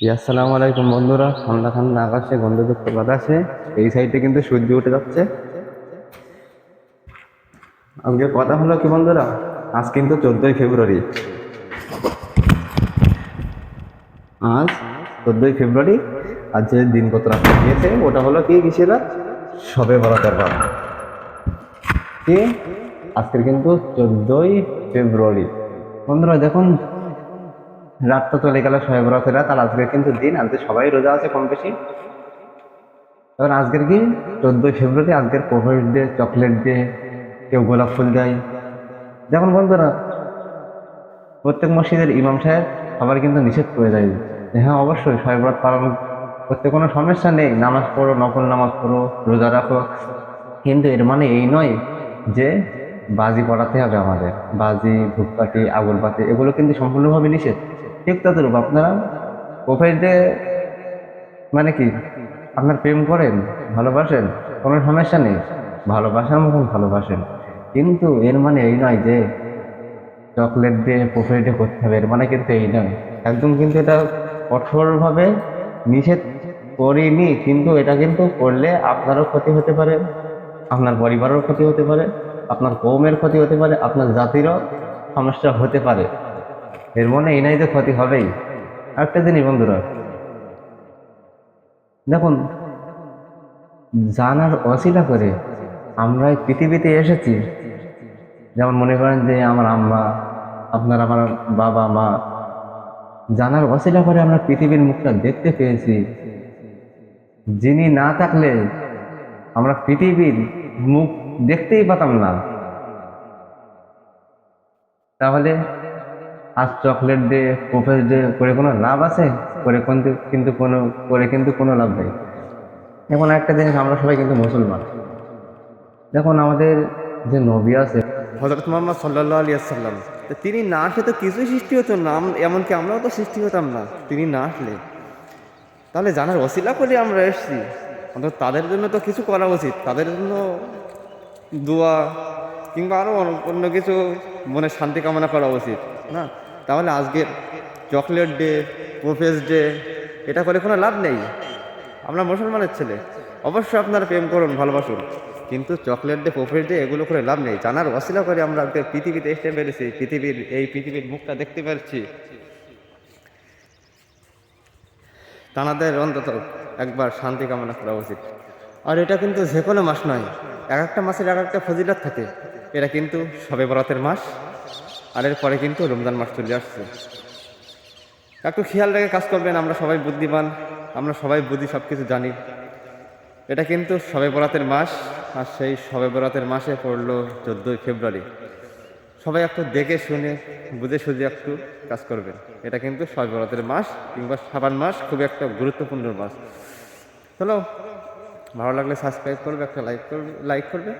আসসালামু আলাইকুম বন্ধুরা। ঠান্ডা ঠান্ডা আকাশে গন্ধযুক্ত বাতাসে এই সাইডে কিন্তু সূর্য উঠে যাচ্ছে। আজকে কথা হলো কি বন্ধুরা? আজ কিন্তু চোদ্দোই ফেব্রুয়ারি। আজ চোদ্দোই ফেব্রুয়ারি। আজ যে দিন কত রাস্তা দিয়েছে ওটা হলো কি কিসের সবে বরাতের রাত। কি? আজকের কিন্তু চোদ্দোই ফেব্রুয়ারি। বন্ধুরা, দেখুন রাত তো চলে গেল শয়ে বরাতের রাত আর আজকের কিন্তু দিন, আজকে সবাই রোজা আছে কম বেশি। এবার আজকের কি? চোদ্দোই ফেব্রুয়ারি, আজকের কোভিড ডে, চকলেট ডে, কেউ গোলাপ ফুল দেয়। দেখুন বন্ধুরা, প্রত্যেক মসজিদের ইমাম সাহেব সবার কিন্তু নিষেধ করে দেয়। হ্যাঁ অবশ্যই শয়ে পালন করতে কোনো সমস্যা নেই। নামাজ পড়ো নকল নামাজ পড়ো, রোজা রাখো। কিন্তু এর মানে এই নয় যে বাজি পড়াতে হবে আমাদের। বাজি, ধূপকাঠি আগরবাতি এগুলো কিন্তু সম্পূর্ণভাবে নিষেধ। ঠিক ততরূপ। আপনারা কোভিডে মানে কি, আপনার প্রেম করেন, ভালোবাসেন, কোনো সমস্যা নেই। ভালোবাসার মতন ভালোবাসেন। কিন্তু এর মানে এই নয় যে চকলেট দিয়ে প্রোফাইল ডে করতে হবে, এর মানে কিন্তু এই নয়। একদম কিন্তু এটা কঠোরভাবে নিষেধ করিনি, কিন্তু এটা কিন্তু করলে আপনারও ক্ষতি হতে পারে, আপনার পরিবারেরও ক্ষতি হতে পারে, আপনার কৌমের ক্ষতি হতে পারে, আপনার জাতিরও সমস্যা হতে পারে। এর মনে এই নাই যে ক্ষতি হবেই। একটা জিনিস বন্ধুরা, দেখুন, জানার অশিলা করে আমরা পৃথিবীতে এসেছি, যেমন মনে করেন যে আমার আম্মা, আপনার আমার বাবা, মা, জানার অশিলা করে আমরা পৃথিবীর মুখটা দেখতে পেয়েছি। যিনি না থাকলে আমরা পৃথিবীর মুখ দেখতেই পাতাম না। তাহলে আজ চকলেট ডে প্রোফেস ডে করে কোনো লাভ আছে? করে কিন্তু কিন্তু কোনো, করে কিন্তু কোনো লাভ নেই। এখন একটা জিনিস আমরা সবাই কিন্তু মুসলমান। দেখুন আমাদের যে নবী আছে হজরত মোহাম্মদ সাল্লাহ আলী আসাল্লাম তিনি না আসলে তো কিছুই সৃষ্টি হতো না, এমনকি আমরাও তো সৃষ্টি হতাম না, তিনি না আসলে তাহলে জানার অশিলা করে আমরা এসেছি। অন্তত তাদের জন্য তো কিছু করা উচিত, তাদের জন্য দোয়া, কিংবা আরও অন্য কিছু মনে শান্তি কামনা করা উচিত, না? তাহলে আজকের চকলেট ডে প্রোফেস ডে এটা করে কোনো লাভ নেই। আমরা মুসলমানের ছেলে। অবশ্যই আপনারা প্রেম করুন, ভালোবাসুন। কিন্তু চকলেট ডে প্রোফেস ডে এগুলো করে লাভ নেই। জানার অশিলা করে আমরা আজকে পৃথিবীতে এসে পেরেছি পৃথিবীর এই পৃথিবীর মুখটা দেখতে পাচ্ছি তানাদের অন্তত একবার শান্তি কামনা করা উচিত। আর এটা কিন্তু যে কোনো মাস নয়, এক একটা মাসের এক একটা ফজিলত থাকে। এটা কিন্তু সবে বরাতের মাস। আর এরপরে কিন্তু রমজান মাস চলে আসছে। একটু খেয়াল রেখে কাজ করবেন, আমরা সবাই বুদ্ধিমান, আমরা সবাই বুদ্ধি সব কিছু জানি। এটা কিন্তু সবে বরাতের মাস, আর সেই সবে বরাতের মাসে পড়ল চোদ্দোই ফেব্রুয়ারি। সবাই একটু দেখে শুনে, বুঝে সুঝে একটু কাজ করবেন। এটা কিন্তু সবে বরাতের মাস কিংবা সাবান মাস খুবই একটা গুরুত্বপূর্ণ মাস। চলো, ভালো লাগলে সাবস্ক্রাইব করবে, একটা লাইক করবে লাইক করবে।